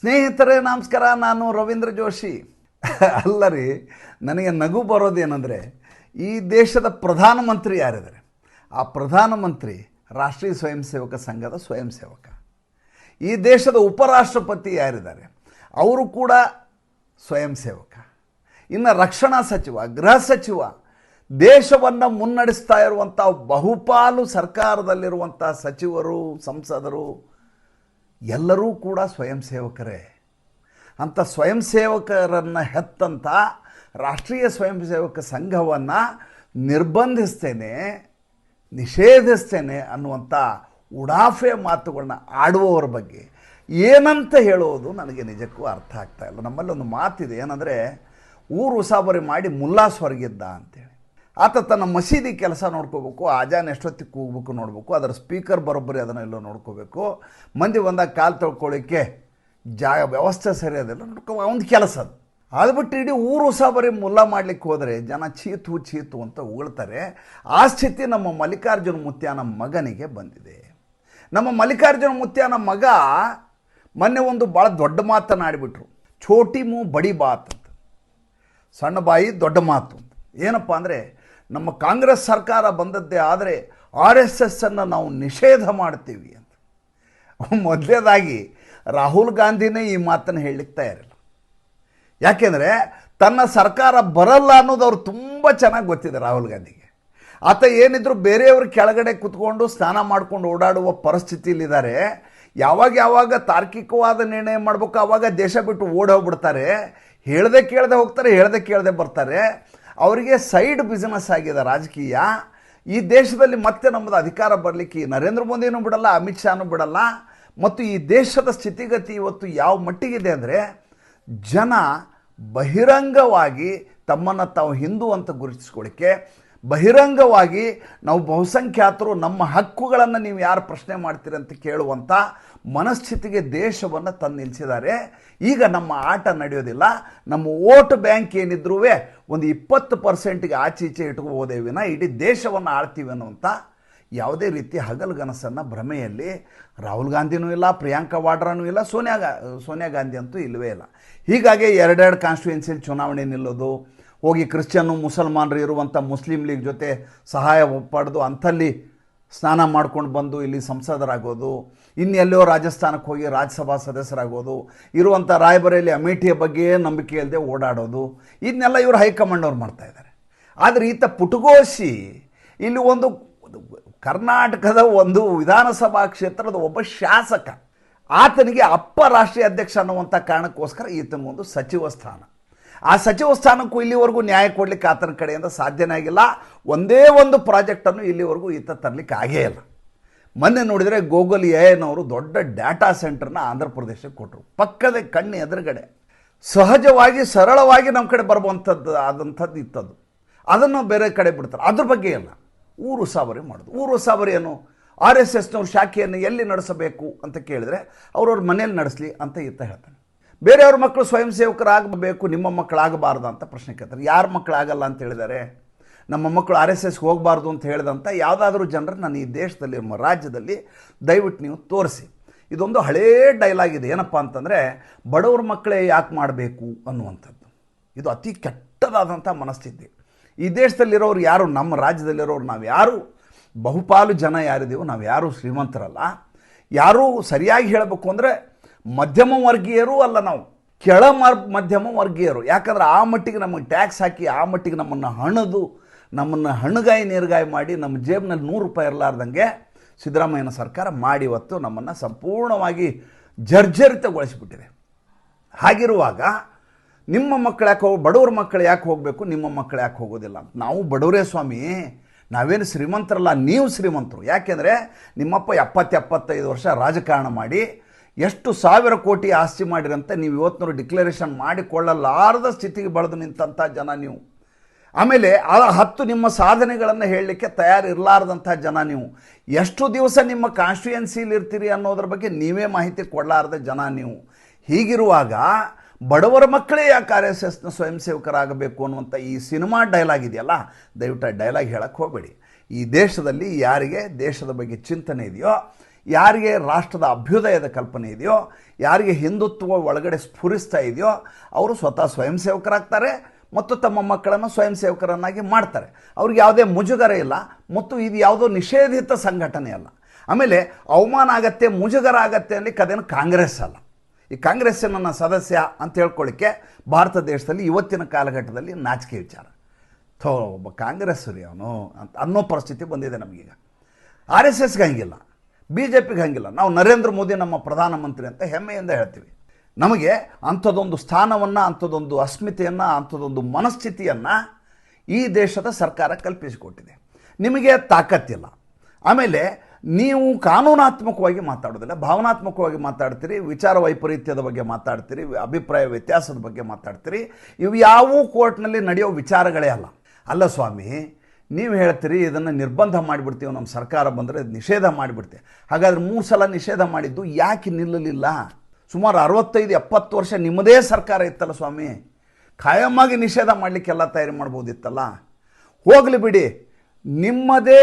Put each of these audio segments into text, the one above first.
ಸ್ನೇಹಿತರೇ, ನಮಸ್ಕಾರ, ನಾನು ರವೀಂದ್ರ ಜೋಶಿ. ಅಲ್ಲ ರೀ ನನಗೆ ನಗು ಬರೋದೇನೆಂದರೆ, ಈ ದೇಶದ ಪ್ರಧಾನಮಂತ್ರಿ ಯಾರಿದ್ದಾರೆ? ಆ ಪ್ರಧಾನಮಂತ್ರಿ ರಾಷ್ಟ್ರೀಯ ಸ್ವಯಂ ಸೇವಕ ಸಂಘದ ಸ್ವಯಂ ಸೇವಕ. ಈ ದೇಶದ ಉಪರಾಷ್ಟ್ರಪತಿ ಯಾರಿದ್ದಾರೆ? ಅವರು ಕೂಡ ಸ್ವಯಂ ಸೇವಕ. ಇನ್ನು ರಕ್ಷಣಾ ಸಚಿವ, ಗೃಹ ಸಚಿವ, ದೇಶವನ್ನು ಮುನ್ನಡೆಸ್ತಾ ಇರುವಂಥ ಬಹುಪಾಲು ಸರ್ಕಾರದಲ್ಲಿರುವಂಥ ಸಚಿವರು, ಸಂಸದರು ಎಲ್ಲರೂ ಕೂಡ ಸ್ವಯಂ ಸೇವಕರೇ. ಅಂಥ ಸ್ವಯಂ ಸೇವಕರನ್ನು ಹೆತ್ತಂಥ ರಾಷ್ಟ್ರೀಯ ಸ್ವಯಂ ಸೇವಕ ಸಂಘವನ್ನು ನಿರ್ಬಂಧಿಸ್ತೇನೆ, ನಿಷೇಧಿಸ್ತೇನೆ ಅನ್ನುವಂಥ ಉಡಾಫೆ ಮಾತುಗಳನ್ನ ಆಡುವವರ ಬಗ್ಗೆ. ಏನಂತ ಹೇಳೋದು ನನಗೆ ನಿಜಕ್ಕೂ ಅರ್ಥ ಆಗ್ತಾ ಇಲ್ಲ. ನಮ್ಮಲ್ಲಿ ಒಂದು ಮಾತಿದೆ, ಏನಂದರೆ, ಊರು ಉಸಾಬರಿ ಮಾಡಿ ಮುಲ್ಲಾ ಸ್ವರ್ಗಿದ್ದ ಅಂತೇಳಿ ಆತ ತನ್ನ ಮಸೀದಿ ಕೆಲಸ ನೋಡ್ಕೋಬೇಕು, ಆಜಾನ್ ಎಷ್ಟೊತ್ತಿಗೆ ಕೂಗಬೇಕು ನೋಡಬೇಕು, ಅದರ ಸ್ಪೀಕರ್ ಬರೋಬ್ಬರಿ ಅದನ್ನು ಎಲ್ಲೋ ನೋಡ್ಕೋಬೇಕು. ಮಂದಿ ಬಂದಾಗ ಕಾಲು ತೊಳ್ಕೊಳ್ಳಿಕ್ಕೆ ಜಾಗ, ವ್ಯವಸ್ಥೆ ಸರಿ ಅದೆಲ್ಲ ನೋಡ್ಕೊ, ಒಂದು ಕೆಲಸ ಅದು. ಅದು ಬಿಟ್ಟು ಇಡೀ ಊರು ಸಹ ಬರೀ ಮುಲ್ಲ ಮಾಡಲಿಕ್ಕೆ ಹೋದರೆ, ಜನ ಚೀತು ಚೀತು ಅಂತ ಉಗುಳ್ತಾರೆ. ಆ ಸ್ಥಿತಿ ನಮ್ಮ ಮಲ್ಲಿಕಾರ್ಜುನ ಮುತ್ಯಾನ ಮಗನಿಗೆ ಬಂದಿದೆ. ನಮ್ಮ ಮಲ್ಲಿಕಾರ್ಜುನ ಮುತ್ಯಾನ ಮಗ ಮೊನ್ನೆ ಒಂದು ಭಾಳ ದೊಡ್ಡ ಮಾತನಾಡಿಬಿಟ್ರು ಛೋಟಿ ಮೂ ಬಡಿ ಬಾತ್ ಅಂತ. ಸಣ್ಣ ಬಾಯಿ, ದೊಡ್ಡ ಮಾತು ಅಂತ. ಏನಪ್ಪ ಅಂದರೆ ನಮ್ಮ ಕಾಂಗ್ರೆಸ್ ಸರ್ಕಾರ ಬಂದದ್ದೇ ಆದರೆ ಆರ್ ಎಸ್ ಎಸ್ಸನ್ನು ನಾವು ನಿಷೇಧ ಮಾಡ್ತೀವಿ ಅಂತ. ಮೊದಲೇದಾಗಿ ರಾಹುಲ್ ಗಾಂಧಿನೇ ಈ ಮಾತನ್ನು ಹೇಳಲಿಕ್ಕೆ ತಯಾರಿಲ್ಲ. ಯಾಕೆಂದರೆ ತನ್ನ ಸರ್ಕಾರ ಬರಲ್ಲ ಅನ್ನೋದು ಅವ್ರು ತುಂಬ ಚೆನ್ನಾಗಿ ಗೊತ್ತಿದೆ ರಾಹುಲ್ ಗಾಂಧಿಗೆ. ಆತ ಏನಿದ್ರು ಬೇರೆಯವ್ರ ಕೆಳಗಡೆ ಕುತ್ಕೊಂಡು ಸ್ನಾನ ಮಾಡ್ಕೊಂಡು ಓಡಾಡುವ ಪರಿಸ್ಥಿತಿಯಲ್ಲಿದ್ದಾರೆ. ಯಾವಾಗ ಯಾವಾಗ ತಾರ್ಕಿಕವಾದ ನಿರ್ಣಯ ಮಾಡಬೇಕು ಆವಾಗ ದೇಶ ಬಿಟ್ಟು ಓಡಿ ಹೋಗ್ಬಿಡ್ತಾರೆ. ಹೇಳ್ದೆ ಕೇಳದೆ ಹೋಗ್ತಾರೆ, ಹೇಳ್ದೆ ಕೇಳದೆ ಬರ್ತಾರೆ. ಅವರಿಗೆ ಸೈಡ್ ಬಿಸ್ನೆಸ್ ಆಗಿದೆ ರಾಜಕೀಯ, ಈ ದೇಶದಲ್ಲಿ ಮತ್ತೆ ನಮ್ಮದು ಅಧಿಕಾರ ಬರಲಿಕ್ಕೆ ನರೇಂದ್ರ ಮೋದಿನೂ ಬಿಡಲ್ಲ, ಅಮಿತ್ ಶಾನೂ ಬಿಡಲ್ಲ. ಮತ್ತು ಈ ದೇಶದ ಸ್ಥಿತಿಗತಿ ಇವತ್ತು ಯಾವ ಮಟ್ಟಿಗಿದೆ ಅಂದರೆ, ಜನ ಬಹಿರಂಗವಾಗಿ ತಮ್ಮನ್ನು ತಾವು ಹಿಂದೂ ಅಂತ ಗುರುತಿಸ್ಕೊಳ್ಳಿಕ್ಕೆ, ಬಹಿರಂಗವಾಗಿ ನಾವು ಬಹುಸಂಖ್ಯಾತರು ನಮ್ಮ ಹಕ್ಕುಗಳನ್ನು ನೀವು ಯಾರು ಪ್ರಶ್ನೆ ಮಾಡ್ತೀರಿ ಅಂತ ಕೇಳುವಂಥ ಮನಸ್ಥಿತಿಗೆ ದೇಶವನ್ನು ತಂದು ನಿಲ್ಲಿಸಿದ್ದಾರೆ ಈಗ ನಮ್ಮ ಆಟ ನಡೆಯೋದಿಲ್ಲ. ನಮ್ಮ ವೋಟ್ ಬ್ಯಾಂಕ್ ಏನಿದ್ರೂ ಒಂದು ಇಪ್ಪತ್ತು ಪರ್ಸೆಂಟ್ಗೆ ಆಚೆ ಈಚೆ ಇಟ್ಕೋಬೋದೇ ವಿನ ಇಡೀ ದೇಶವನ್ನು ಆಳ್ತೀವಿ ಅನ್ನುವಂಥ ಯಾವುದೇ ರೀತಿ ಹಗಲುಗನಸನ್ನು ಭ್ರಮೆಯಲ್ಲಿ ರಾಹುಲ್ ಗಾಂಧಿನೂ ಇಲ್ಲ, ಪ್ರಿಯಾಂಕಾ ವಾಡ್ರಾನೂ ಇಲ್ಲ, ಸೋನಿಯಾ ಸೋನಿಯಾ ಗಾಂಧಿ ಅಂತೂ ಇಲ್ಲವೇ ಇಲ್ಲ. ಹೀಗಾಗಿ ಎರಡೆರಡು ಕಾನ್ಸ್ಟಿಟ್ಯೂನ್ಸಿಯಲ್ಲಿ ಚುನಾವಣೆ ನಿಲ್ಲೋದು, ಹೋಗಿ ಕ್ರಿಶ್ಚಿಯನ್ನು ಮುಸಲ್ಮಾನರು ಇರುವಂಥ ಮುಸ್ಲಿಂ ಲೀಗ್ ಜೊತೆ ಸಹಾಯ ಪಡೆದು ಅಂಥಲ್ಲಿ ಸ್ನಾನ ಮಾಡ್ಕೊಂಡು ಬಂದು ಇಲ್ಲಿ ಸಂಸದರಾಗೋದು ಇನ್ನೆಲ್ಲೋ ರಾಜಸ್ಥಾನಕ್ಕೆ ಹೋಗಿ ರಾಜ್ಯಸಭಾ ಸದಸ್ಯರಾಗೋದು, ಇರುವಂಥ ರಾಯಬರೇಲಿ ಅಮೇಠಿಯ ಬಗ್ಗೆ ನಂಬಿಕೆ ಇಲ್ಲದೆ ಓಡಾಡೋದು ಇದನ್ನೆಲ್ಲ ಇವರು ಹೈಕಮಾಂಡ್ ಅವ್ರು ಮಾಡ್ತಾ ಇದ್ದಾರೆ. ಆದರೆ ಈತ ಪುಟಗೋಶಿ ಇಲ್ಲಿ ಒಂದು ಕರ್ನಾಟಕದ ಒಂದು ವಿಧಾನಸಭಾ ಕ್ಷೇತ್ರದ ಒಬ್ಬ ಶಾಸಕ, ಆತನಿಗೆ ಅಪ್ಪ ರಾಷ್ಟ್ರೀಯ ಅಧ್ಯಕ್ಷ ಅನ್ನುವಂಥ ಕಾರಣಕ್ಕೋಸ್ಕರ ಈತನಿಗೊಂದು ಸಚಿವ ಸ್ಥಾನ. ಆ ಸಚಿವ ಸ್ಥಾನಕ್ಕೂ ಇಲ್ಲಿವರೆಗೂ ನ್ಯಾಯ ಕೊಡಲಿಕ್ಕೆ ಆತನ ಕಡೆಯಿಂದ ಸಾಧ್ಯನೇ ಆಗಿಲ್ಲ. ಒಂದೇ ಒಂದು ಪ್ರಾಜೆಕ್ಟನ್ನು ಇಲ್ಲಿವರೆಗೂ ಈತ ತರಲಿಕ್ಕೆ ಆಗೇ ಇಲ್ಲ. ಮೊನ್ನೆ ನೋಡಿದರೆ ಗೋಗಲ್ ಎನವರು ದೊಡ್ಡ ಡಾಟಾ ಸೆಂಟರ್ನ ಆಂಧ್ರ ಪ್ರದೇಶಕ್ಕೆ ಕೊಟ್ಟರು. ಪಕ್ಕದ ಕಣ್ಣು ಎದುರುಗಡೆ. ಸಹಜವಾಗಿ, ಸರಳವಾಗಿ ನಮ್ಮ ಕಡೆ ಬರುವಂಥದ್ದು, ಆದಂಥದ್ದು ಇತ್ತದು. ಅದನ್ನು ಬೇರೆ ಕಡೆ ಬಿಡ್ತಾರೆ. ಅದ್ರ ಬಗ್ಗೆ ಇಲ್ಲ. ಊರು ಸಾವರಿ ಮಾಡೋದು. ಊರು ಸಾವರಿ ಏನು? ಆರ್ ಎಸ್ ಎಸ್ನವ್ರ ಶಾಖೆಯನ್ನು ಎಲ್ಲಿ ನಡೆಸಬೇಕು ಅಂತ ಕೇಳಿದರೆ, ಅವ್ರವ್ರ ಮನೇಲಿ ನಡೆಸಲಿ ಅಂತ ಇತ್ತ ಹೇಳ್ತಾನೆ. ಬೇರೆಯವ್ರ ಮಕ್ಕಳು ಸ್ವಯಂ ಸೇವಕರಾಗಬೇಕು, ನಿಮ್ಮ ಮಕ್ಕಳಾಗಬಾರ್ದು ಅಂತ ಪ್ರಶ್ನೆ ಕೇಳ್ತಾರೆ. ಯಾರ ಮಕ್ಕಳಾಗಲ್ಲ ಅಂತ ಹೇಳಿದ್ದಾರೆ ನಮ್ಮ ಮಕ್ಕಳು ಆರ್ ಎಸ್ ಎಸ್ಗೆ ಹೋಗಬಾರ್ದು ಅಂತ ಹೇಳಿದಂಥ ಯಾವುದಾದ್ರೂ ಜನರು ನಾನು ಈ ದೇಶದಲ್ಲಿ ನಮ್ಮ ರಾಜ್ಯದಲ್ಲಿ ದಯವಿಟ್ಟು ನೀವು ತೋರಿಸಿ. ಇದೊಂದು ಹಳೇ ಡೈಲಾಗ್ ಇದೆ. ಏನಪ್ಪ ಅಂತಂದರೆ, ಬಡವ್ರ ಮಕ್ಕಳೇ ಯಾಕೆ ಮಾಡಬೇಕು ಅನ್ನುವಂಥದ್ದು. ಇದು ಅತಿ ಕೆಟ್ಟದಾದಂಥ ಮನಸ್ಥಿತಿ. ಈ ದೇಶದಲ್ಲಿರೋರು ಯಾರು? ನಮ್ಮ ರಾಜ್ಯದಲ್ಲಿರೋರು ನಾವು ಯಾರು? ಬಹುಪಾಲು ಜನ ಯಾರಿದೆಯೋ ನಾವು ಯಾರೂ ಶ್ರೀಮಂತರಲ್ಲ. ಯಾರೂ ಸರಿಯಾಗಿ ಹೇಳಬೇಕು ಅಂದರೆ ಮಧ್ಯಮ ವರ್ಗೀಯರು ಅಲ್ಲ ನಾವು. ಕೆಳ ಮರ್, ಮಧ್ಯಮ ವರ್ಗೀಯರು. ಯಾಕಂದ್ರೆ ಆ ಮಟ್ಟಿಗೆ ನಮಗೆ ಟ್ಯಾಕ್ಸ್ ಹಾಕಿ ಆ ಮಟ್ಟಿಗೆ ನಮ್ಮನ್ನು ಹಣದು, ನಮ್ಮನ್ನು ಹಣಗಾಯಿ ನೀರ್ಗಾಯಿ ಮಾಡಿ ನಮ್ಮ ಜೇಬ್ನಲ್ಲಿ ನೂರು ರೂಪಾಯಿ ಇರಲಾರ್ದಂಗೆ ಸಿದ್ದರಾಮಯ್ಯನ ಸರ್ಕಾರ ಮಾಡಿ ಇವತ್ತು ನಮ್ಮನ್ನು ಸಂಪೂರ್ಣವಾಗಿ ಜರ್ಜರಿತಗೊಳಿಸಿಬಿಟ್ಟಿದೆ. ಹಾಗಿರುವಾಗ ನಿಮ್ಮ ಮಕ್ಕಳು ಯಾಕೆ ಹೋಗಿ, ಬಡವ್ರ ಮಕ್ಕಳು ಯಾಕೆ ಹೋಗಬೇಕು? ನಿಮ್ಮ ಮಕ್ಕಳು ಯಾಕೆ ಹೋಗೋದಿಲ್ಲ? ನಾವು ಬಡವರೇ ಸ್ವಾಮಿ, ನಾವೇನು ಶ್ರೀಮಂತರಲ್ಲ, ನೀವು ಶ್ರೀಮಂತರು. ಯಾಕೆಂದರೆ ನಿಮ್ಮಪ್ಪ ಎಪ್ಪತ್ತು ಎಪ್ಪತ್ತೈದು ವರ್ಷ ರಾಜಕಾರಣ ಮಾಡಿ ಎಷ್ಟು ಸಾವಿರ ಕೋಟಿ ಆಸ್ತಿ ಮಾಡಿರಂತೆ ನೀವು ಇವತ್ತಿನವರು ಡಿಕ್ಲರೇಷನ್ ಮಾಡಿಕೊಳ್ಳಲಾರದ ಸ್ಥಿತಿಗೆ ಬೆಳೆದು ನಿಂತಹ ಜನ ನೀವು. ಆಮೇಲೆ ಆ ಹತ್ತು ನಿಮ್ಮ ಸಾಧನೆಗಳನ್ನು ಹೇಳಲಿಕ್ಕೆ ತಯಾರಿರಲಾರ್ದಂಥ ಜನ ನೀವು. ಎಷ್ಟು ದಿವಸ ನಿಮ್ಮ ಕಾನ್ಸ್ಟಿಟ್ಯೂಯನ್ಸಿಲಿ ಇರ್ತೀರಿ ಅನ್ನೋದ್ರ ಬಗ್ಗೆ ನೀವೇ ಮಾಹಿತಿ ಕೊಡಲಾರ್ದ ಜನ ನೀವು. ಹೀಗಿರುವಾಗ ಬಡವರ ಮಕ್ಕಳೇ ಆ ಆರ್ ಎಸ್ ಎಸ್ನ ಸ್ವಯಂ ಸೇವಕರಾಗಬೇಕು ಅನ್ನುವಂಥ ಈ ಸಿನಿಮಾ ಡೈಲಾಗ್ ಇದೆಯಲ್ಲ, ದಯವಿಟ್ಟು ಡೈಲಾಗ್ ಹೇಳಕ್ಕೆ ಹೋಗಬೇಡಿ. ಈ ದೇಶದಲ್ಲಿ ಯಾರಿಗೆ ದೇಶದ ಬಗ್ಗೆ ಚಿಂತನೆ ಇದೆಯೋ, ಯಾರಿಗೆ ರಾಷ್ಟ್ರದ ಅಭ್ಯುದಯದ ಕಲ್ಪನೆ ಇದೆಯೋ, ಯಾರಿಗೆ ಹಿಂದುತ್ವ ಒಳಗಡೆ ಸ್ಫುರಿಸ್ತಾ ಇದೆಯೋ, ಅವರು ಸ್ವತಃ ಸ್ವಯಂ ಸೇವಕರಾಗ್ತಾರೆ ಮತ್ತು ತಮ್ಮ ಮಕ್ಕಳನ್ನು ಸ್ವಯಂ ಸೇವಕರನ್ನಾಗಿ ಮಾಡ್ತಾರೆ. ಅವ್ರಿಗೆ ಯಾವುದೇ ಮುಜುಗರ ಇಲ್ಲ ಮತ್ತು ಇದು ಯಾವುದೋ ನಿಷೇಧಿತ ಸಂಘಟನೆ ಅಲ್ಲ. ಆಮೇಲೆ ಅವಮಾನ ಆಗತ್ತೆ, ಮುಜುಗರ ಆಗತ್ತೆ ಅಲ್ಲಿ ಕದೇನು ಕಾಂಗ್ರೆಸ್ ಅಲ್ಲ. ಈ ಕಾಂಗ್ರೆಸ್ಸಿನ ಸದಸ್ಯ ಅಂತ ಹೇಳ್ಕೊಳ್ಳಿಕ್ಕೆ ಭಾರತ ದೇಶದಲ್ಲಿ ಇವತ್ತಿನ ಕಾಲಘಟ್ಟದಲ್ಲಿ ನಾಚಿಕೆ ವಿಚಾರ. ಥೋ, ಒಬ್ಬ ಕಾಂಗ್ರೆಸ್ ರೀ ಅವನು ಅಂತ ಅನ್ನೋ ಪರಿಸ್ಥಿತಿ ಬಂದಿದೆ ನಮಗೀಗ. ಆರ್ ಎಸ್ ಎಸ್ಗೆ ಹಂಗಿಲ್ಲ. ಬಿ ಜೆ ಪಿಗೆ ಹಂಗಿಲ್ಲ. ನಾವು ನರೇಂದ್ರ ಮೋದಿ ನಮ್ಮ ಪ್ರಧಾನಮಂತ್ರಿ ಅಂತ ಹೆಮ್ಮೆಯಿಂದ ಹೇಳ್ತೀವಿ. ನಮಗೆ ಅಂಥದ್ದೊಂದು ಸ್ಥಾನವನ್ನು ಅಂಥದ್ದೊಂದು ಅಸ್ಮಿತೆಯನ್ನು ಅಂಥದ್ದೊಂದು ಮನಸ್ಥಿತಿಯನ್ನು ಈ ದೇಶದ ಸರ್ಕಾರ ಕಲ್ಪಿಸಿಕೊಟ್ಟಿದೆ. ನಿಮಗೆ ತಾಕತ್ತಿಲ್ಲ. ಆಮೇಲೆ ನೀವು ಕಾನೂನಾತ್ಮಕವಾಗಿ ಮಾತಾಡೋದಿಲ್ಲ. ಭಾವನಾತ್ಮಕವಾಗಿ ಮಾತಾಡ್ತೀರಿ, ವಿಚಾರ ವೈಪರೀತ್ಯದ ಬಗ್ಗೆ ಮಾತಾಡ್ತೀರಿ, ಅಭಿಪ್ರಾಯ ವ್ಯತ್ಯಾಸದ ಬಗ್ಗೆ ಮಾತಾಡ್ತೀರಿ. ಇವು ಯಾವೂ ಕೋರ್ಟ್ನಲ್ಲಿ ನಡೆಯೋ ವಿಚಾರಗಳೇ ಅಲ್ಲ. ಅಲ್ಲ ಸ್ವಾಮಿ, ನೀವು ಹೇಳ್ತೀರಿ ಇದನ್ನು ನಿರ್ಬಂಧ ಮಾಡಿಬಿಡ್ತೀವಿ ನಮ್ಮ ಸರ್ಕಾರ ಬಂದರೆ ನಿಷೇಧ ಮಾಡಿಬಿಡ್ತೀವಿ ಹಾಗಾದ್ರೆ ಮೂರು ಸಲ ನಿಷೇಧ ಮಾಡಿದ್ದು ಯಾಕೆ ನಿಲ್ಲಲಿಲ್ಲ? ಸುಮಾರು ಅರವತ್ತೈದು, ಎಪ್ಪತ್ತು ವರ್ಷ ನಿಮ್ಮದೇ ಸರ್ಕಾರ ಇತ್ತಲ್ಲ ಸ್ವಾಮಿ. ಖಾಯಮಾಗಿ ನಿಷೇಧ ಮಾಡಲಿಕ್ಕೆಲ್ಲ ತಯಾರಿ ಮಾಡ್ಬೋದಿತ್ತಲ್ಲ. ಹೋಗಲಿ ಬಿಡಿ, ನಿಮ್ಮದೇ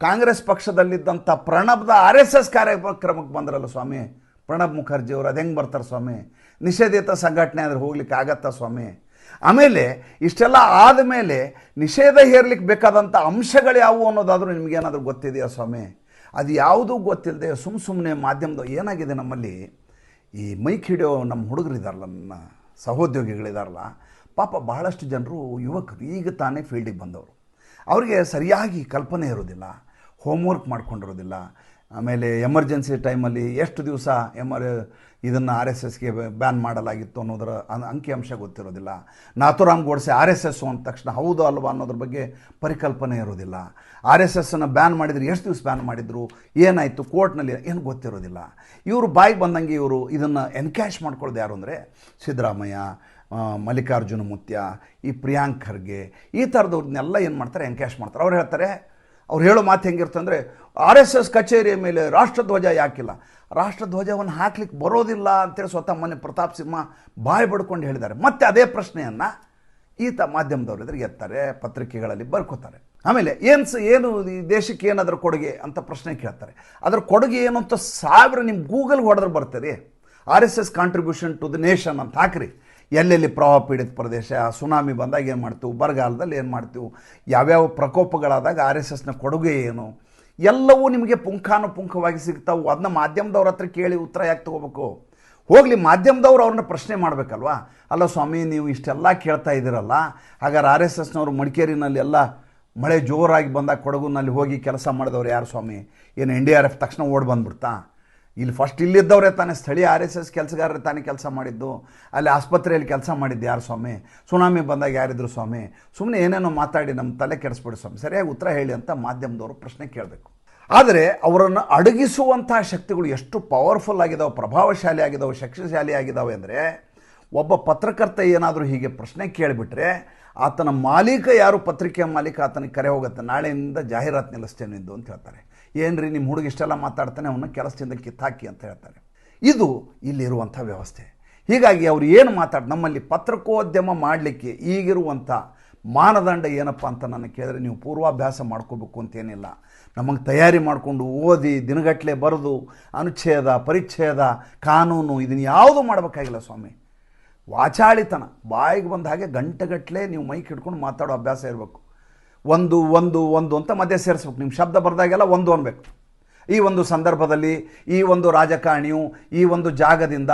ಕಾಂಗ್ರೆಸ್ ಪಕ್ಷದಲ್ಲಿದ್ದಂಥ ಪ್ರಣಬ್ದ ಆರ್ ಎಸ್ ಎಸ್ ಕಾರ್ಯಕ್ರಮಕ್ಕೆ ಬಂದ್ರಲ್ಲ ಸ್ವಾಮಿ. ಪ್ರಣಬ್ ಮುಖರ್ಜಿ ಅವರು ಅದು ಹೆಂಗೆ ಬರ್ತಾರೆ ಸ್ವಾಮಿ? ನಿಷೇಧಿತ ಸಂಘಟನೆ ಆದರೆ ಹೋಗ್ಲಿಕ್ಕೆ ಆಗತ್ತಾ ಸ್ವಾಮಿ? ಆಮೇಲೆ ಇಷ್ಟೆಲ್ಲ ಆದಮೇಲೆ ನಿಷೇಧ ಹೇರ್ಲಿಕ್ಕೆ ಬೇಕಾದಂಥ ಅಂಶಗಳು ಯಾವುವು ಅನ್ನೋದಾದರೂ ನಿಮಗೇನಾದರೂ ಗೊತ್ತಿದೆಯಾ ಸ್ವಾಮಿ? ಅದು ಯಾವುದೂ ಗೊತ್ತಿಲ್ಲದೆ ಸುಮ್ಮ ಸುಮ್ಮನೆ ಮಾಧ್ಯಮದ ಏನಾಗಿದೆ ನಮ್ಮಲ್ಲಿ? ಈ ಮೈಕ್ ಹಿಡಿಯೋ ನಮ್ಮ ಹುಡುಗರಿದಾರಲ್ಲ, ನನ್ನ ಸಹೋದ್ಯೋಗಿಗಳಿದಾರಲ್ಲ, ಪಾಪ ಬಹಳಷ್ಟು ಜನರು ಯುವಕರು ಈಗ ತಾನೇ ಫೀಲ್ಡಿಗೆ ಬಂದವರು. ಅವರಿಗೆ ಸರಿಯಾಗಿ ಕಲ್ಪನೆ ಇರೋದಿಲ್ಲ, ಹೋಮ್ವರ್ಕ್ ಮಾಡ್ಕೊಂಡಿರೋದಿಲ್ಲ ಆಮೇಲೆ ಎಮರ್ಜೆನ್ಸಿ ಟೈಮಲ್ಲಿ ಎಷ್ಟು ದಿವಸ ಎಮರ್, ಇದನ್ನು ಆರ್ ಎಸ್ ಎಸ್ಗೆ ಬ್ಯಾನ್ ಮಾಡಲಾಗಿತ್ತು ಅನ್ನೋದರ ಅಂಕಿ ಅಂಕಿಅಂಶ ಗೊತ್ತಿರೋದಿಲ್ಲ. Nathuram Godse R S S ಅಂದ ತಕ್ಷಣ ಹೌದು ಅಲ್ವಾ ಅನ್ನೋದ್ರ ಬಗ್ಗೆ ಪರಿಕಲ್ಪನೆ ಇರೋದಿಲ್ಲ. ಆರ್ ಎಸ್ ಎಸ್ಸನ್ನು ಬ್ಯಾನ್ ಮಾಡಿದ್ರು ಎಷ್ಟು ದಿವಸ ಬ್ಯಾನ್ ಮಾಡಿದರು, ಏನಾಯಿತು, ಕೋರ್ಟ್ನಲ್ಲಿ ಏನು ಗೊತ್ತಿರೋದಿಲ್ಲ. ಇವರು ಬಾಯಿಗೆ ಬಂದಂಗೆ ಇವರು ಇದನ್ನು ಎನ್ಕ್ಯಾಶ್ ಮಾಡ್ಕೊಳ್ಳೋದು ಯಾರು ಅಂದರೆ ಸಿದ್ದರಾಮಯ್ಯ ಮಲ್ಲಿಕಾರ್ಜುನ ಮುತ್ಯ, ಈ ಪ್ರಿಯಾಂಕ್ ಖರ್ಗೆ, ಈ ಥರದವ್ರನ್ನೆಲ್ಲ ಏನು ಮಾಡ್ತಾರೆ, ಎನ್ಕ್ಯಾಶ್ ಮಾಡ್ತಾರೆ. ಅವ್ರು ಹೇಳ್ತಾರೆ ಅವ್ರು ಹೇಳೋ ಮಾತು ಹೆಂಗಿರುತ್ತೆ ಅಂದರೆ ಆರ್ ಎಸ್ ಎಸ್ ಕಚೇರಿಯ ಮೇಲೆ ರಾಷ್ಟ್ರಧ್ವಜ ಯಾಕಿಲ್ಲ. ರಾಷ್ಟ್ರಧ್ವಜವನ್ನು ಹಾಕ್ಲಿಕ್ಕೆ ಬರೋದಿಲ್ಲ ಅಂತೇಳಿ ಸ್ವತಃ ಮೊನ್ನೆ ಪ್ರತಾಪ್ ಸಿಂಹ ಬಾಯಿ ಬಡ್ಕೊಂಡು ಹೇಳಿದ್ದಾರೆ. ಮತ್ತೆ ಅದೇ ಪ್ರಶ್ನೆಯನ್ನು ಈತ ಮಾಧ್ಯಮದವರು ಎದುರಿಗೆ ಎತ್ತಾರೆ, ಪತ್ರಿಕೆಗಳಲ್ಲಿ ಬರ್ಕೋತಾರೆ. ಆಮೇಲೆ ಏನು ಏನು ಈ ದೇಶಕ್ಕೆ ಏನಾದರೂ ಕೊಡುಗೆ ಅಂತ ಪ್ರಶ್ನೆ ಕೇಳ್ತಾರೆ. ಅದರ ಕೊಡುಗೆ ಏನು ಅಂತ ಸಾವಿರ ನಿಮ್ಮ ಗೂಗಲ್ಗೆ ಹೊಡೆದ್ರೆ ಬರ್ತದೆ. R S S contribution to the nation ಅಂತ ಹಾಕ್ರಿ. ಎಲ್ಲೆಲ್ಲಿ ಪ್ರವಾಹ ಪೀಡಿತ ಪ್ರದೇಶ ಸುನಾಮಿ ಬಂದಾಗ ಏನು ಮಾಡ್ತೀವಿ? ಬರಗಾಲದಲ್ಲಿ ಏನು ಮಾಡ್ತೀವಿ? ಯಾವ್ಯಾವ ಪ್ರಕೋಪಗಳಾದಾಗ ಆರ್ ಎಸ್ ಎಸ್ನ ಕೊಡುಗೆ ಏನು? ಎಲ್ಲವೂ ನಿಮಗೆ ಪುಂಖಾನುಪುಂಖವಾಗಿ ಸಿಗ್ತಾವೆ. ಅದನ್ನ ಮಾಧ್ಯಮದವ್ರ ಹತ್ರ ಕೇಳಿ ಉತ್ತರ ಯಾಕೆ ತಗೋಬೇಕು? ಹೋಗಲಿ, ಮಾಧ್ಯಮದವ್ರು ಅವ್ರನ್ನ ಪ್ರಶ್ನೆ ಮಾಡಬೇಕಲ್ವಾ? ಅಲ್ಲ ಸ್ವಾಮಿ, ನೀವು ಇಷ್ಟೆಲ್ಲ ಕೇಳ್ತಾ ಇದ್ದೀರಲ್ಲ. ಹಾಗಾದ್ರೆ ಆರ್ ಎಸ್ ಎಸ್ನವರು ಮಡಿಕೇರಿನಲ್ಲಿ ಎಲ್ಲ ಮಳೆ ಜೋರಾಗಿ ಬಂದಾಗ ಕೊಡಗುನಲ್ಲಿ ಹೋಗಿ ಕೆಲಸ ಮಾಡಿದವ್ರು ಯಾರು ಸ್ವಾಮಿ? ಏನು ಎನ್ ಡಿ ಆರ್ ಎಫ್ ತಕ್ಷಣ ಓಡ್ ಬಂದ್ಬಿಡ್ತಾ? ಇಲ್ಲಿ ಫಸ್ಟ್ ಇಲ್ಲಿದ್ದವರೇ ತಾನೇ, ಸ್ಥಳೀಯ ಆರ್ ಎಸ್ ಎಸ್ ಕೆಲಸಗಾರರೇ ತಾನೇ ಕೆಲಸ ಮಾಡಿದ್ದು. ಅಲ್ಲಿ ಆಸ್ಪತ್ರೆಯಲ್ಲಿ ಕೆಲಸ ಮಾಡಿದ್ದು ಯಾರು ಸ್ವಾಮಿ? ಸುನಾಮಿ ಬಂದಾಗ ಯಾರಿದ್ರು ಸ್ವಾಮಿ? ಸುಮ್ಮನೆ ಏನೇನೋ ಮಾತಾಡಿ ನಮ್ಮ ತಲೆ ಕೆಡಿಸ್ಬಿಡಿ ಸ್ವಾಮಿ. ಸರಿಯಾಗಿ ಉತ್ತರ ಹೇಳಿ ಅಂತ ಮಾಧ್ಯಮದವರು ಪ್ರಶ್ನೆ ಕೇಳಬೇಕು. ಆದರೆ ಅವರನ್ನು ಅಡಗಿಸುವಂತಹ ಶಕ್ತಿಗಳು ಎಷ್ಟು ಪವರ್ಫುಲ್ ಆಗಿದಾವೆ, ಪ್ರಭಾವಶಾಲಿ ಆಗಿದಾವೆ, ಶಕ್ತಿಶಾಲಿ ಆಗಿದಾವೆ ಅಂದರೆ ಒಬ್ಬ ಪತ್ರಕರ್ತ ಏನಾದರೂ ಹೀಗೆ ಪ್ರಶ್ನೆ ಕೇಳಿಬಿಟ್ರೆ ಆತನ ಮಾಲೀಕ ಯಾರು, ಪತ್ರಿಕೆಯ ಮಾಲೀಕ ಆತನಿಗೆ ಕರೆ ಹೋಗುತ್ತೆ. ನಾಳೆಯಿಂದ ಜಾಹೀರಾತು ನಿಲ್ಲಿಸ್ತೇನೆ ಅಂತ ಹೇಳ್ತಾರೆ. ಏನ್ರಿ ನಿಮ್ಮ ಹುಡುಗ ಇಷ್ಟೆಲ್ಲ ಮಾತಾಡ್ತಾನೆ ಅವನ್ನ ಕೆಲಸದಿಂದ ಕಿತ್ತಾಕಿ ಅಂತ ಹೇಳ್ತಾರೆ. ಇದು ಇಲ್ಲಿರುವಂಥ ವ್ಯವಸ್ಥೆ. ಹೀಗಾಗಿ ಅವರು ಏನು ಮಾತಾಡಿ, ನಮ್ಮಲ್ಲಿ ಪತ್ರಿಕೋದ್ಯಮ ಮಾಡಲಿಕ್ಕೆ ಈಗಿರುವಂಥ ಮಾನದಂಡ ಏನಪ್ಪ ಅಂತ ನಾನು ಕೇಳಿದ್ರೆ ನೀವು ಪೂರ್ವಾಭ್ಯಾಸ ಮಾಡ್ಕೋಬೇಕು ಅಂತೇನಿಲ್ಲ ನಮಗೆ ತಯಾರಿ ಮಾಡಿಕೊಂಡು ಓದಿ ದಿನಗಟ್ಟಲೆ ಬರೆದು ಅನುಚ್ಛೇದ, ಪರಿಚ್ಛೇದ, ಕಾನೂನು ಇದನ್ನು ಯಾವುದು ಮಾಡಬೇಕಾಗಿಲ್ಲ ಸ್ವಾಮಿ. ವಾಚಾಳಿತನ. ಬಾಯಿಗೆ ಬಂದ ಹಾಗೆ ಗಂಟೆಗಟ್ಟಲೆ ನೀವು ಮೈಕ್ ಹಿಡ್ಕೊಂಡು ಮಾತಾಡೋ ಅಭ್ಯಾಸ ಇರಬೇಕು. ಒಂದು ಒಂದು ಒಂದು ಅಂತ ಮಧ್ಯೆ ಸೇರಿಸ್ಬೇಕು. ನಿಮ್ಮ ಶಬ್ದ ಬರೆದಾಗೆಲ್ಲ ಒಂದು ಅನ್ಬೇಕು. ಈ ಒಂದು ಸಂದರ್ಭದಲ್ಲಿ, ಈ ಒಂದು ರಾಜಕಾರಣಿಯು, ಈ ಒಂದು ಜಾಗದಿಂದ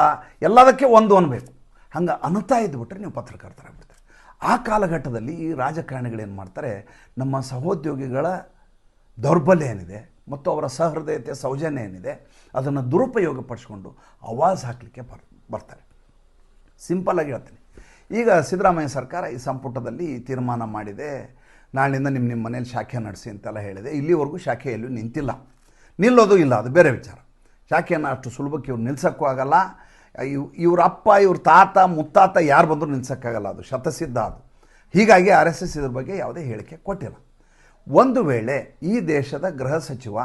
ಎಲ್ಲದಕ್ಕೆ ಒಂದು ಅನ್ಬೇಕು. ಹಂಗೆ ಅನುತಾ ಇದ್ದುಬಿಟ್ರೆ ನೀವು ಪತ್ರಕರ್ತರಾಗ್ಬಿಡ್ತಾರೆ ಆ ಕಾಲಘಟ್ಟದಲ್ಲಿ ಈ ರಾಜಕಾರಣಿಗಳೇನು ಮಾಡ್ತಾರೆ, ನಮ್ಮ ಸಹೋದ್ಯೋಗಿಗಳ ದೌರ್ಬಲ್ಯ ಏನಿದೆ ಮತ್ತು ಅವರ ಸಹೃದಯತೆ, ಸೌಜನ್ಯ ಏನಿದೆ, ಅದನ್ನು ದುರುಪಯೋಗಪಡಿಸ್ಕೊಂಡು ಅವಾಜ್ ಹಾಕಲಿಕ್ಕೆ ಬರ್, ಬರ್ತಾರೆ. ಸಿಂಪಲ್ಲಾಗಿ ಹೇಳ್ತೀನಿ. ಈಗ ಸಿದ್ದರಾಮಯ್ಯ ಸರ್ಕಾರ ಈ ಸಂಪುಟದಲ್ಲಿ ತೀರ್ಮಾನ ಮಾಡಿದೆ. ನಾಳಿಂದ ನಿಮ್ಮ ನಿಮ್ಮ ಮನೇಲಿ ಶಾಖೆ ನಡೆಸಿ ಅಂತೆಲ್ಲ ಹೇಳಿದೆ. ಇಲ್ಲಿವರೆಗೂ ಶಾಖೆಯಲ್ಲೂ ನಿಂತಿಲ್ಲ. ನಿಲ್ಲೋದು ಇಲ್ಲ, ಅದು ಬೇರೆ ವಿಚಾರ. ಶಾಖೆಯನ್ನು ಅಷ್ಟು ಸುಲಭಕ್ಕೆ ಇವ್ರು ನಿಲ್ಸೋಕ್ಕೂ ಆಗಲ್ಲ. ಇವ್, ಇವ್ರ ಅಪ್ಪ, ಇವ್ರ ತಾತ, ಮುತ್ತಾತ ಯಾರು ಬಂದರೂ ನಿಲ್ಸೋಕ್ಕಾಗಲ್ಲ ಅದು, ಶತಸಿದ್ಧ ಅದು. ಹೀಗಾಗಿ ಆರ್ ಎಸ್ ಎಸ್ ಇದ್ರ ಬಗ್ಗೆ ಯಾವುದೇ ಹೇಳಿಕೆ ಕೊಟ್ಟಿಲ್ಲ. ಒಂದು ವೇಳೆ ಈ ದೇಶದ ಗೃಹ ಸಚಿವ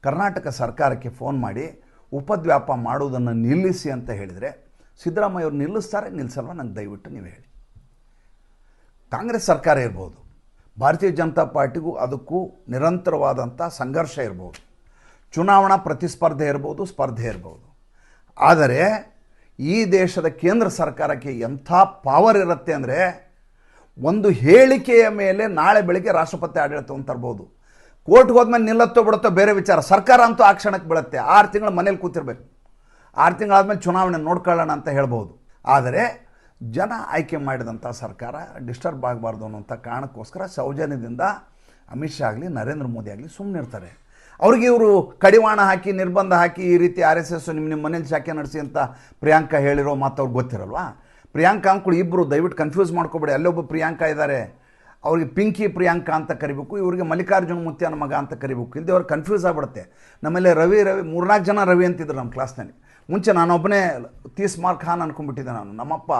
ಕರ್ನಾಟಕ ಸರ್ಕಾರಕ್ಕೆ ಫೋನ್ ಮಾಡಿ ಉಪದ್ವ್ಯಾಪ ಮಾಡುವುದನ್ನು ನಿಲ್ಲಿಸಿ ಅಂತ ಹೇಳಿದರೆ, ಸಿದ್ದರಾಮಯ್ಯ ಅವರು ನಿಲ್ಲಿಸ್ತಾರೆ ನಿಲ್ಲಿಸಲ್ವ ನಂಗೆ ದಯವಿಟ್ಟು ನೀವು ಹೇಳಿ. ಕಾಂಗ್ರೆಸ್ ಸರ್ಕಾರ ಇರ್ಬೋದು ಭಾರತೀಯ ಜನತಾ ಪಾರ್ಟಿಗೂ ಅದಕ್ಕೂ ನಿರಂತರವಾದಂಥ ಸಂಘರ್ಷ ಇರ್ಬೋದು. ಚುನಾವಣಾ ಪ್ರತಿಸ್ಪರ್ಧೆ ಇರ್ಬೋದು, ಸ್ಪರ್ಧೆ ಇರ್ಬೋದು. ಆದರೆ ಈ ದೇಶದ ಕೇಂದ್ರ ಸರ್ಕಾರಕ್ಕೆ ಎಂಥ ಪವರ್ ಇರುತ್ತೆ ಅಂದರೆ ಒಂದು ಹೇಳಿಕೆಯ ಮೇಲೆ ನಾಳೆ ಬೆಳಿಗ್ಗೆ ರಾಷ್ಟ್ರಪತಿ ಆಡಳಿತವನ್ನು ತರ್ಬೋದು. ಕೋರ್ಟ್ಗೆ ಹೋದ್ಮೇಲೆ ನಿಲ್ಲತ್ತೋ ಬಿಡುತ್ತೋ ಬೇರೆ ವಿಚಾರ. ಸರ್ಕಾರ ಅಂತೂ ಆ ಕ್ಷಣಕ್ಕೆ ಬೀಳುತ್ತೆ. ಆರು ತಿಂಗಳು ಮನೇಲಿ ಕೂತಿರ್ಬೇಕು. ಆರು ತಿಂಗಳಾದ್ಮೇಲೆ ಚುನಾವಣೆ ನೋಡ್ಕೊಳ್ಳೋಣ ಅಂತ ಹೇಳ್ಬೋದು. ಆದರೆ ಜನ ಆಯ್ಕೆ ಮಾಡಿದಂಥ ಸರ್ಕಾರ ಡಿಸ್ಟರ್ಬ್ ಆಗಬಾರ್ದು ಅನ್ನೋಂಥ ಕಾರಣಕ್ಕೋಸ್ಕರ ಸೌಜನ್ಯದಿಂದ ಅಮಿತ್ ಶಾ ಆಗಲಿ, ನರೇಂದ್ರ ಮೋದಿ ಆಗಲಿ ಸುಮ್ಮನೆ ಇರ್ತಾರೆ. ಅವ್ರಿಗೆ ಇವರು ಕಡಿವಾಣ ಹಾಕಿ, ನಿರ್ಬಂಧ ಹಾಕಿ ಈ ರೀತಿ ಆರ್ ಎಸ್ ಎಸ್ ನಿಮ್ಮ ನಿಮ್ಮ ಮನೇಲಿ ಶಾಖೆ ನಡೆಸಿ ಅಂತ ಪ್ರಿಯಾಂಕಾ ಹೇಳಿರೋ ಮಾತು ಅವ್ರಿಗೆ ಗೊತ್ತಿರಲ್ವಾ? ಪ್ರಿಯಾಂಕಾ ಅಂಕುಳು ಇಬ್ಬರು ದಯವಿಟ್ಟು ಕನ್ಫ್ಯೂಸ್ ಮಾಡ್ಕೋಬೇಡಿ. ಅಲ್ಲೊಬ್ಬ ಪ್ರಿಯಾಂಕಾ ಇದ್ದಾರೆ ಅವ್ರಿಗೆ ಪಿಂಕಿ ಪ್ರಿಯಾಂಕಾ ಅಂತ ಕರಿಬೇಕು, ಇವರಿಗೆ ಮಲ್ಲಿಕಾರ್ಜುನ ಮುತ್ಯಾನ ಮಗ ಅಂತ ಕರಿಬೇಕು. ಇಲ್ಲದೆ ಅವ್ರು ಕನ್ಫ್ಯೂಸ್ ಆಗ್ಬಿಡುತ್ತೆ. ನಮ್ಮಲ್ಲಿ ರವಿ ರವಿ ಮೂರ್ನಾಲ್ಕು ಜನ ರವಿ ಅಂತಿದ್ರು ನಮ್ಮ ಕ್ಲಾಸ್ನಲ್ಲಿ ಮುಂಚೆ ನಾನೊಬ್ಬನೇ ತೀಸ್ ಮಾರ್ಕ್ ಖಾನ್ ಅನ್ಕೊಂಡ್ಬಿಟ್ಟಿದ್ದೆ ನಾನು. ನಮ್ಮಪ್ಪ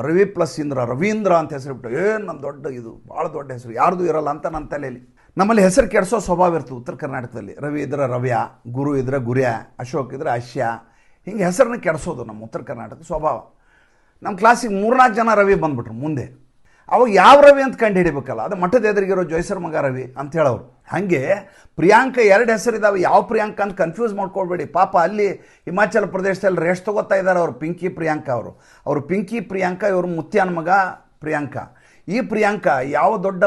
ರವಿ ಪ್ಲಸ್ ಇಂದ್ರ, ರವೀಂದ್ರ ಅಂತ ಹೆಸರಿಬಿಟ್ಟು ಏನು ನಮ್ಮ ದೊಡ್ಡ ಇದು ಭಾಳ ದೊಡ್ಡ ಹೆಸರು. ಯಾರ್ದು ಇರಲ್ಲ ಅಂತ ನನ್ನ ತಲೆಯಲ್ಲಿ. ನಮ್ಮಲ್ಲಿ ಹೆಸರು ಕೆಡಿಸೋ ಸ್ವಭಾವ ಇರ್ತದೆ ಉತ್ತರ ಕರ್ನಾಟಕದಲ್ಲಿ. ರವಿ ಇದ್ರೆ ರವ್ಯ, ಗುರು ಇದ್ರೆ ಗುರ್ಯ, ಅಶೋಕ್ ಇದ್ರೆ ಅಶ್ಯ. ಹಿಂಗೆ ಹೆಸರನ್ನ ಕೆಡಿಸೋದು ನಮ್ಮ ಉತ್ತರ ಕರ್ನಾಟಕದ ಸ್ವಭಾವ. ನಮ್ಮ ಕ್ಲಾಸಿಗೆ ಮೂರ್ನಾಲ್ಕು ಜನ ರವಿ ಬಂದ್ಬಿಟ್ರು ಮುಂದೆ. ಅವಾಗ ಯಾವ ರವಿ ಅಂತ ಕಂಡು ಹಿಡಿಬೇಕಲ್ಲ ಅದು ಮಠದ ಎದುರಿಗಿರೋ ಜೋಯ್ಸರ್ ಮಗ ರವಿ ಅಂತ ಹೇಳೋರು. ಹಾಗೆ ಪ್ರಿಯಾಂಕ ಎರಡು ಹೆಸರಿದ್ದಾವೆ ಯಾವ ಪ್ರಿಯಾಂಕ ಅಂತ ಕನ್ಫ್ಯೂಸ್ ಮಾಡ್ಕೊಳ್ಬೇಡಿ. ಪಾಪ ಅಲ್ಲಿ ಹಿಮಾಚಲ ಪ್ರದೇಶದಲ್ಲಿ ರೇಷ್ ತಗೋತಾ ಇದ್ದಾರೆ ಅವರು ಪಿಂಕಿ ಪ್ರಿಯಾಂಕ ಅವರು. ಅವರು ಪಿಂಕಿ ಪ್ರಿಯಾಂಕ, ಇವರು ಮುತ್ಯಾನ ಮಗ ಪ್ರಿಯಾಂಕ. ಈ ಪ್ರಿಯಾಂಕ ಯಾವ ದೊಡ್ಡ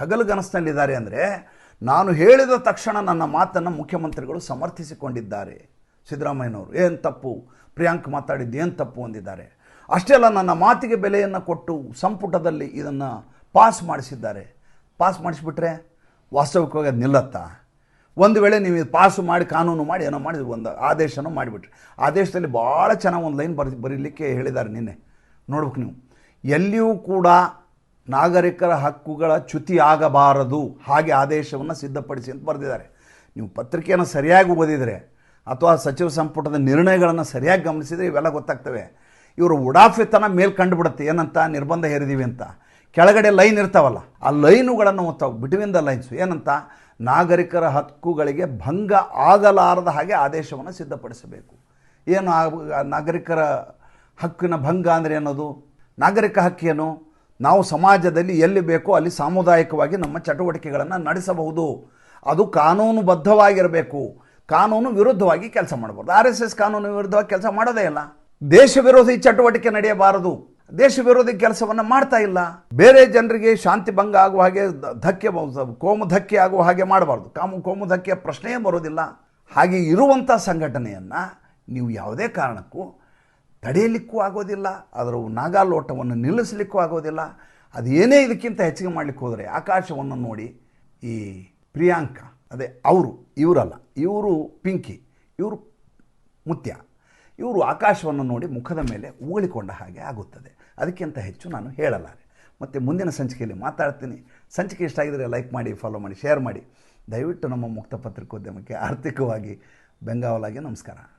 ಹಗಲುಗನಸಿನಲ್ಲಿದ್ದಾರೆ ಅಂದರೆ ನಾನು ಹೇಳಿದ ತಕ್ಷಣ ನನ್ನ ಮಾತನ್ನು ಮುಖ್ಯಮಂತ್ರಿಗಳು ಸಮರ್ಥಿಸಿಕೊಂಡಿದ್ದಾರೆ. ಸಿದ್ದರಾಮಯ್ಯನವರು, ಏನು ತಪ್ಪು? ಪ್ರಿಯಾಂಕ್ ಮಾತಾಡಿದ್ದು ಏನು ತಪ್ಪು ಅಂದಿದ್ದಾರೆ? ಅಷ್ಟೇ ಅಲ್ಲ, ನನ್ನ ಮಾತಿಗೆ ಬೆಲೆಯನ್ನು ಕೊಟ್ಟು ಸಂಪುಟದಲ್ಲಿ ಇದನ್ನು ಪಾಸ್ ಮಾಡಿಸಿದ್ದಾರೆ. ಪಾಸ್ ಮಾಡಿಸಿಬಿಟ್ರೆ ವಾಸ್ತವಿಕವಾಗಿ ಅದು ನಿಲ್ಲತ್ತಾ? ಒಂದು ವೇಳೆ ನೀವು ಇದು ಪಾಸು ಮಾಡಿ ಕಾನೂನು ಮಾಡಿ ಏನೋ ಮಾಡಿ ಒಂದು ಆದೇಶನೂ ಮಾಡಿಬಿಟ್ರಿ. ಆದೇಶದಲ್ಲಿ ಭಾಳ ಚೆನ್ನಾಗಿ ಒಂದು ಲೈನ್ ಬರಿ, ಬರೀಲಿಕ್ಕೆ ಹೇಳಿದ್ದಾರೆ ನಿನ್ನೆ. ನೋಡ್ಬೇಕು ನೀವು. ಎಲ್ಲಿಯೂ ಕೂಡ ನಾಗರಿಕರ ಹಕ್ಕುಗಳ ಚ್ಯುತಿ ಆಗಬಾರದು. ಹಾಗೆ ಆದೇಶವನ್ನು ಸಿದ್ಧಪಡಿಸಿ ಅಂತ ಬರೆದಿದ್ದಾರೆ. ನೀವು ಪತ್ರಿಕೆಯನ್ನು ಸರಿಯಾಗಿ ಓದಿದರೆ ಅಥವಾ ಸಚಿವ ಸಂಪುಟದ ನಿರ್ಣಯಗಳನ್ನು ಸರಿಯಾಗಿ ಗಮನಿಸಿದರೆ ಇವೆಲ್ಲ ಗೊತ್ತಾಗ್ತವೆ. ಇವರು ಉಡಾಫೆತನ ಮೇಲ್ ಕಂಡುಬಿಡುತ್ತೆ. ಏನಂತ? ನಿರ್ಬಂಧ ಹೇರಿದೀವಿ ಅಂತ. ಕೆಳಗಡೆ ಲೈನ್ ಇರ್ತಾವಲ್ಲ, ಆ ಲೈನುಗಳನ್ನು ಓದ್ತಾವೆ ಬಿಟ್ವಿನ್ ದ ಲೈನ್ಸ್. ಏನಂತ? ನಾಗರಿಕರ ಹಕ್ಕುಗಳಿಗೆ ಭಂಗ ಆಗಲಾರದ ಹಾಗೆ ಆದೇಶವನ್ನು ಸಿದ್ಧಪಡಿಸಬೇಕು. ಏನು ನಾಗರಿಕರ ಹಕ್ಕಿನ ಭಂಗ ಅಂದರೆ ಏನದು ನಾಗರಿಕ ಹಕ್ಕೇನು ನಾವು ಸಮಾಜದಲ್ಲಿ ಎಲ್ಲಿ ಬೇಕೋ ಅಲ್ಲಿ ಸಾಮುದಾಯಿಕವಾಗಿ ನಮ್ಮ ಚಟುವಟಿಕೆಗಳನ್ನು ನಡೆಸಬಹುದು. ಅದು ಕಾನೂನುಬದ್ಧವಾಗಿರಬೇಕು ಕಾನೂನು ವಿರುದ್ಧವಾಗಿ ಕೆಲಸ ಮಾಡಬಾರ್ದು ಆರ್ ಎಸ್ ಎಸ್ ಕಾನೂನು ವಿರುದ್ಧವಾಗಿ ಕೆಲಸ ಮಾಡೋದೇ ಇಲ್ಲ. ದೇಶ ವಿರೋಧಿ ಚಟುವಟಿಕೆ ನಡೆಯಬಾರದು. ದೇಶ ವಿರೋಧಿ ಕೆಲಸವನ್ನು ಮಾಡ್ತಾ ಇಲ್ಲ. ಬೇರೆ ಜನರಿಗೆ ಶಾಂತಿ ಭಂಗ ಆಗುವ ಹಾಗೆ ಧಕ್ಕೆ ಕೋಮು ಧಕ್ಕೆ ಆಗುವ ಹಾಗೆ ಮಾಡಬಾರ್ದು. ಕಾಮು ಕೋಮು ಧಕ್ಕೆ ಪ್ರಶ್ನೆಯೇ ಬರೋದಿಲ್ಲ. ಹಾಗೆ ಇರುವಂಥ ಸಂಘಟನೆಯನ್ನು ನೀವು ಯಾವುದೇ ಕಾರಣಕ್ಕೂ ತಡೆಯಲಿಕ್ಕೂ ಆಗೋದಿಲ್ಲ. ಅದರ ನಾಗಾಲೋಟವನ್ನು ನಿಲ್ಲಿಸಲಿಕ್ಕೂ ಆಗೋದಿಲ್ಲ. ಅದು ಏನೇ ಇದಕ್ಕಿಂತ ಹೆಚ್ಚಿಗೆ ಮಾಡಲಿಕ್ಕೆ ಹೋದರೆ ಆಕಾಶವನ್ನು ನೋಡಿ ಈ ಪ್ರಿಯಾಂಕ, ಅದೇ ಅವರು, ಇವರಲ್ಲ, ಇವರು ಪಿಂಕಿ, ಇವರು ಮುತ್ಯ. ಇವರು ಆಕಾಶವನ್ನು ನೋಡಿ ಮುಖದ ಮೇಲೆ ಉಗುಳಿಕೊಂಡ ಹಾಗೆ ಆಗುತ್ತದೆ. ಅದಕ್ಕಿಂತ ಹೆಚ್ಚು ನಾನು ಹೇಳಲಾರೆ. ಮತ್ತು ಮುಂದಿನ ಸಂಚಿಕೆಯಲ್ಲಿ ಮಾತಾಡ್ತೀನಿ. ಸಂಚಿಕೆ ಇಷ್ಟ ಆಗಿದರೆ ಲೈಕ್ ಮಾಡಿ ಫಾಲೋ ಮಾಡಿ ಶೇರ್ ಮಾಡಿ. ದಯವಿಟ್ಟು ನಮ್ಮ ಮುಕ್ತ ಪತ್ರಿಕೋದ್ಯಮಕ್ಕೆ ಆರ್ಥಿಕವಾಗಿ ಬೆಂಗಾವಲಾಗಿ ನಮಸ್ಕಾರ.